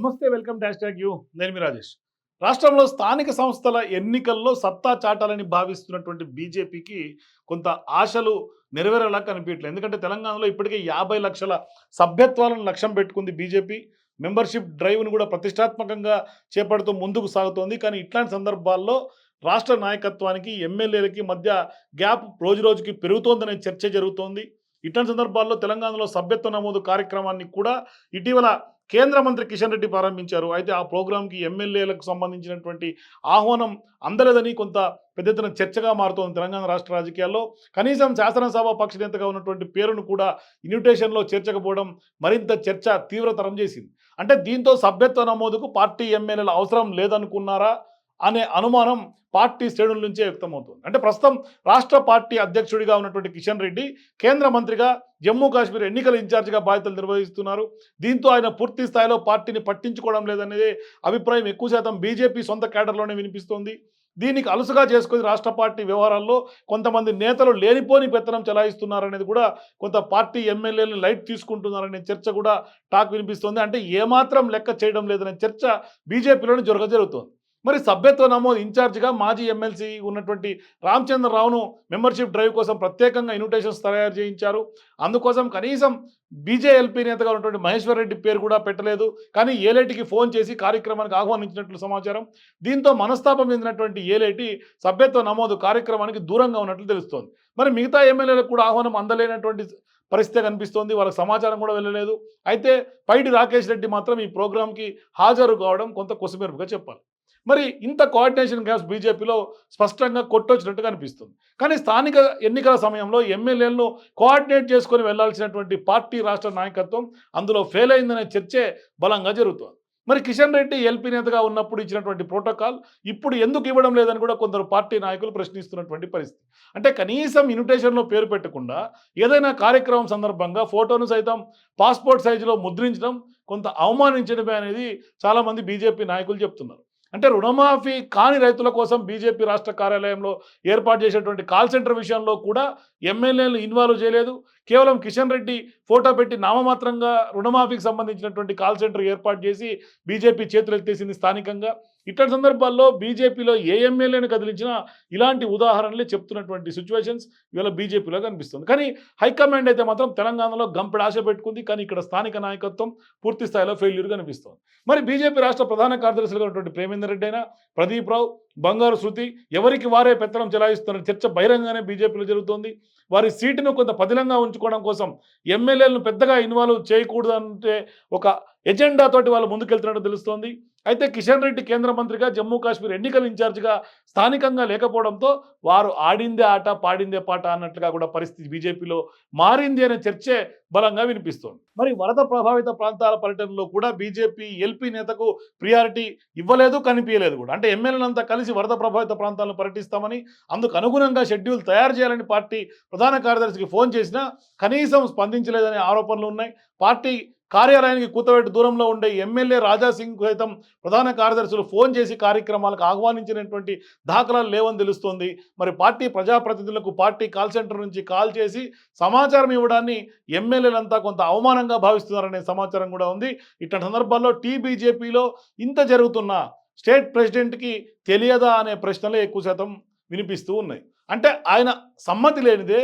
నమస్తే welcome dash tag you. నేను మీ రాజేష్. రాష్ట్రంలో స్థానిక సంస్థల ఎన్నికల్లో సత్తా చాటాలని భావిస్తున్నటువంటి బీజేపీకి కొంత ఆశలు నెరవేరేలా కనిపించట్లేదు. ఎందుకంటే తెలంగాణలో ఇప్పటికే యాభై లక్షల సభ్యత్వాలను లక్ష్యం పెట్టుకుంది బీజేపీ. మెంబర్షిప్ డ్రైవ్ను కూడా ప్రతిష్టాత్మకంగా చేపడుతూ ముందుకు సాగుతోంది. కానీ ఇట్లాంటి సందర్భాల్లో రాష్ట్ర నాయకత్వానికి ఎమ్మెల్యేలకి మధ్య గ్యాప్ రోజు రోజుకి పెరుగుతోందనే చర్చ జరుగుతోంది. ఇట్లాంటి సందర్భాల్లో తెలంగాణలో సభ్యత్వ నమోదు కార్యక్రమాన్ని కూడా ఇటీవల కేంద్ర మంత్రి కిషన్ రెడ్డి ప్రారంభించారు. అయితే ఆ ప్రోగ్రాంకి ఎమ్మెల్యేలకు సంబంధించినటువంటి ఆహ్వానం అందలేదని కొంత పెద్ద ఎత్తున చర్చగా మారుతోంది తెలంగాణ రాష్ట్ర రాజకీయాల్లో. కనీసం శాసనసభ పక్ష నేతగా ఉన్నటువంటి పేరును కూడా ఇన్విటేషన్లో చేర్చకపోవడం మరింత చర్చ తీవ్రతరం చేసింది. అంటే దీంతో సభ్యత్వ నమోదుకు పార్టీ ఎమ్మెల్యేల అవసరం లేదనుకున్నారా? అనే అనుమానం పార్టీ శ్రేణుల నుంచే వ్యక్తమవుతుంది. అంటే ప్రస్తుతం రాష్ట్ర పార్టీ అధ్యక్షుడిగా ఉన్నటువంటి కిషన్ రెడ్డి కేంద్ర మంత్రిగా జమ్మూ కాశ్మీర్ ఎన్నికల ఇన్ఛార్జిగా బాధ్యతలు నిర్వహిస్తున్నారు. దీంతో ఆయన పూర్తి స్థాయిలో పార్టీని పట్టించుకోవడం లేదనేది అభిప్రాయం. ఎక్కువ శాతం బీజేపీ సొంత కేడర్లోనే వినిపిస్తోంది. దీనికి అలుసుగా చేసుకుని రాష్ట్ర పార్టీ వ్యవహారాల్లో కొంతమంది నేతలు లేనిపోని పెత్తనం చెలాయిస్తున్నారనేది కూడా కొంత పార్టీ ఎమ్మెల్యేలను లైట్ తీసుకుంటున్నారనే చర్చ కూడా టాక్ వినిపిస్తోంది. అంటే ఏమాత్రం లెక్క చేయడం లేదనే చర్చ బీజేపీలోనే జరగ జరుగుతోంది. మరి సభ్యత్వ నమోదు ఇన్ఛార్జ్గా మాజీ ఎమ్మెల్సీ ఉన్నటువంటి రామచంద్రరావును మెంబర్షిప్ డ్రైవ్ కోసం ప్రత్యేకంగా ఇన్విటేషన్స్ తయారు చేయించారు. అందుకోసం కనీసం బీజేఎల్పీ నేతగా ఉన్నటువంటి మహేశ్వర్ రెడ్డి పేరు కూడా పెట్టలేదు. కానీ ఏలేటికి ఫోన్ చేసి కార్యక్రమానికి ఆహ్వానించినట్లు సమాచారం. దీంతో మనస్తాపం చెందినటువంటి ఏలేటి సభ్యత్వ నమోదు కార్యక్రమానికి దూరంగా ఉన్నట్లు తెలుస్తోంది. మరి మిగతా ఎమ్మెల్యేలకు కూడా ఆహ్వానం అందలేనటువంటి పరిస్థితి కనిపిస్తోంది. వాళ్ళకి సమాచారం కూడా వెళ్ళలేదు. అయితే పైడి రాకేష్ రెడ్డి మాత్రం ఈ ప్రోగ్రాంకి హాజరు కావడం కొంత కొసమెరుపుగా చెప్పాలి. మరి ఇంత కోఆర్డినేషన్ గ్యాప్స్ బీజేపీలో స్పష్టంగా కొట్టొచ్చినట్టుగా అనిపిస్తుంది. కానీ స్థానిక ఎన్నికల సమయంలో ఎమ్మెల్యేలను కోఆర్డినేట్ చేసుకొని వెళ్ళాల్సినటువంటి పార్టీ రాష్ట్ర నాయకత్వం అందులో ఫెయిల్ అయిందనే చర్చే బలంగా జరుగుతోంది. మరి కిషన్ రెడ్డి ఎల్పీ నేతగా ఉన్నప్పుడు ఇచ్చినటువంటి ప్రోటోకాల్ ఇప్పుడు ఎందుకు ఇవ్వడం లేదని కూడా కొందరు పార్టీ నాయకులు ప్రశ్నిస్తున్నటువంటి పరిస్థితి. అంటే కనీసం ఇన్విటేషన్లో పేరు పెట్టకుండా ఏదైనా కార్యక్రమం సందర్భంగా ఫోటోను సైతం పాస్పోర్ట్ సైజులో ముద్రించడం కొంత అవమానించడమే అనేది చాలామంది బీజేపీ నాయకులు చెప్తున్నారు. అంటే రుణమాఫీ కాని రైతుల కోసం బీజేపీ రాష్ట్ర కార్యాలయంలో ఏర్పాటు చేసినటువంటి కాల్ సెంటర్ విషయంలో కూడా ఎమ్మెల్యేలు ఇన్వాల్వ్ చేయలేదు. కేవలం కిషన్ రెడ్డి ఫోటో పెట్టి నామమాత్రంగా రుణమాఫీకి సంబంధించినటువంటి కాల్ సెంటర్ ఏర్పాటు చేసి బీజేపీ చేతులు ఎత్తేసింది స్థానికంగా. ఇట్లాంటి సందర్భాల్లో బీజేపీలో ఏ ఎమ్మెల్యేని కదిలించినా ఇలాంటి ఉదాహరణలే చెప్తున్నటువంటి సిచ్యువేషన్స్ ఇవాళ బీజేపీలో కనిపిస్తుంది. కానీ హైకమాండ్ అయితే మాత్రం తెలంగాణలో గంపెడ ఆశ పెట్టుకుంది. కానీ ఇక్కడ స్థానిక నాయకత్వం పూర్తి స్థాయిలో ఫెయిల్యూర్ కనిపిస్తుంది. మరి బీజేపీ రాష్ట్ర ప్రధాన కార్యదర్శులుగా ఉన్నటువంటి ప్రేమేందర్ రెడ్డి అయినా ప్రదీప్ రావు బంగారు శృతి ఎవరికి వారే పెత్తనం చెలాయిస్తున్న చర్చ బహిరంగానే బీజేపీలో జరుగుతోంది. వారి సీటును కొంత పదిలంగా ఉంచుకోవడం కోసం ఎమ్మెల్యేలను పెద్దగా ఇన్వాల్వ్ చేయకూడదు అంటే ఒక ఎజెండాతోటి వాళ్ళు ముందుకెళ్తున్నట్టు తెలుస్తోంది. అయితే కిషన్ రెడ్డి కేంద్ర మంత్రిగా జమ్మూ కాశ్మీర్ ఎన్నికల ఇన్ఛార్జిగా స్థానికంగా లేకపోవడంతో వారు ఆడిందే ఆట పాడిందే పాట అన్నట్లుగా కూడా పరిస్థితి బీజేపీలో మారింది అనే చర్చే బలంగా వినిపిస్తోంది. మరి వరద ప్రభావిత ప్రాంతాల పర్యటనలో కూడా బీజేపీ ఎల్పీ నేతకు ప్రియారిటీ ఇవ్వలేదు కనిపించలేదు కూడా. అంటే ఎమ్మెల్యేలంతా కలిసి వరద ప్రభావిత ప్రాంతాలను పర్యటిస్తామని అందుకు అనుగుణంగా షెడ్యూల్ తయారు చేయాలని పార్టీ ప్రధాన కార్యదర్శికి ఫోన్ చేసినా కనీసం స్పందించలేదనే ఆరోపణలు ఉన్నాయి. పార్టీ కార్యాలయానికి కూతవేటు దూరంలో ఉండే ఎమ్మెల్యే రాజాసింగ్ సైతం ప్రధాన కార్యదర్శులు ఫోన్ చేసి కార్యక్రమాలకు ఆహ్వానించినటువంటి దాఖలాలు లేవని తెలుస్తోంది. మరి పార్టీ ప్రజాప్రతినిధులకు పార్టీ కాల్ సెంటర్ నుంచి కాల్ చేసి సమాచారం ఇవ్వడాన్ని ఎమ్మెల్యేలంతా కొంత అవమానంగా భావిస్తున్నారనే సమాచారం కూడా ఉంది. ఇట్లాంటి సందర్భాల్లో టీబీజేపీలో ఇంత జరుగుతున్న స్టేట్ ప్రెసిడెంట్కి తెలియదా అనే ప్రశ్నలే ఎక్కువ శాతం వినిపిస్తూ ఉన్నాయి. అంటే ఆయన సమ్మతి లేనిదే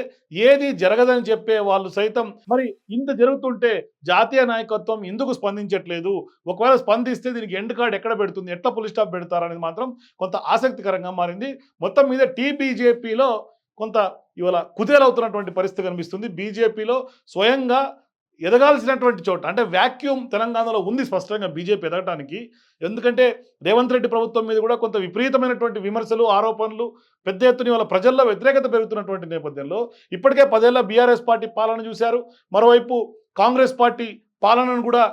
ఏది జరగదని చెప్పే వాళ్ళు సైతం మరి ఇంత జరుగుతుంటే జాతీయ నాయకత్వం ఎందుకు స్పందించట్లేదు? ఒకవేళ స్పందిస్తే దీనికి ఎండ్ కార్డ్ ఎక్కడ పెడుతుంది? ఎట్లా పులి స్టాప్ పెడతారనేది మాత్రం కొంత ఆసక్తికరంగా మారింది. మొత్తం మీద టీబీజేపీలో కొంత ఇవాళ కుదేలవుతున్నటువంటి పరిస్థితి కనిపిస్తుంది. బీజేపీలో స్వయంగా ఎదగాల్సినటువంటి చోట అంటే వ్యాక్యూమ్ తెలంగాణలో ఉంది స్పష్టంగా బీజేపీ ఎదగటానికి. ఎందుకంటే రేవంత్ రెడ్డి ప్రభుత్వం మీద కూడా కొంత విపరీతమైనటువంటి విమర్శలు ఆరోపణలు పెద్ద ఎత్తున వాళ్ళ ప్రజల్లో వ్యతిరేకత పెరుగుతున్నటువంటి నేపథ్యంలో ఇప్పటికే పదేళ్ళ బీఆర్ఎస్ పార్టీ పాలన చూశారు. మరోవైపు కాంగ్రెస్ పార్టీ పాలనను కూడా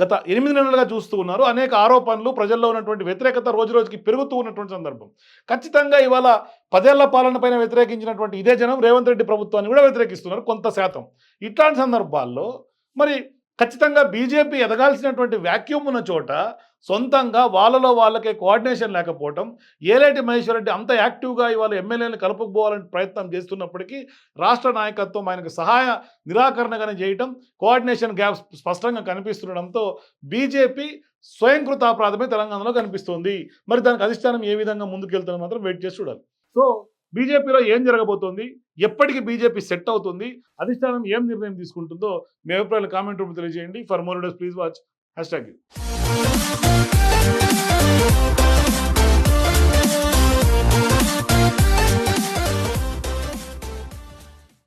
గత ఎనిమిది నెలలుగా చూస్తూ ఉన్నారు. అనేక ఆరోపణలు ప్రజల్లో ఉన్నటువంటి వ్యతిరేకత రోజు రోజుకి పెరుగుతూ ఉన్నటువంటి సందర్భం. ఖచ్చితంగా ఇవాళ పదేళ్ళ పాలన పైన వ్యతిరేకించినటువంటి ఇదే జనం రేవంత్ రెడ్డి ప్రభుత్వాన్ని కూడా వ్యతిరేకిస్తున్నారు కొంత శాతం. ఇట్లాంటి సందర్భాల్లో మరి ఖచ్చితంగా బీజేపీ ఎదగాల్సినటువంటి వాక్యూమ్ ఉన్న చోట సొంతంగా వాళ్ళలో వాళ్ళకే కోఆర్డినేషన్ లేకపోవటం ఏలేటి మహేశ్వర్ రెడ్డి అంత యాక్టివ్గా ఇవాళ ఎమ్మెల్యేని కలుపుకుపోవాలని ప్రయత్నం చేస్తున్నప్పటికీ రాష్ట్ర నాయకత్వం ఆయనకు సహాయ నిరాకరణగానే చేయటం కోఆర్డినేషన్ గ్యాప్ స్పష్టంగా కనిపిస్తుండడంతో బీజేపీ స్వయంకృతాపరాధమే తెలంగాణలో కనిపిస్తుంది. మరి దానికి అధిష్టానం ఏ విధంగా ముందుకెళ్తుందో మాత్రం వెయిట్ చేసి చూడాలి. సో బీజేపీలో ఏం జరగబోతోంది? ఎప్పటికీ బీజేపీ సెట్ అవుతుంది? అధిష్టానం ఏం నిర్ణయం తీసుకుంటుందో మీ అభిప్రాయాలు కామెంట్ రూపంలో తెలియజేయండి. For more days please watch hashtag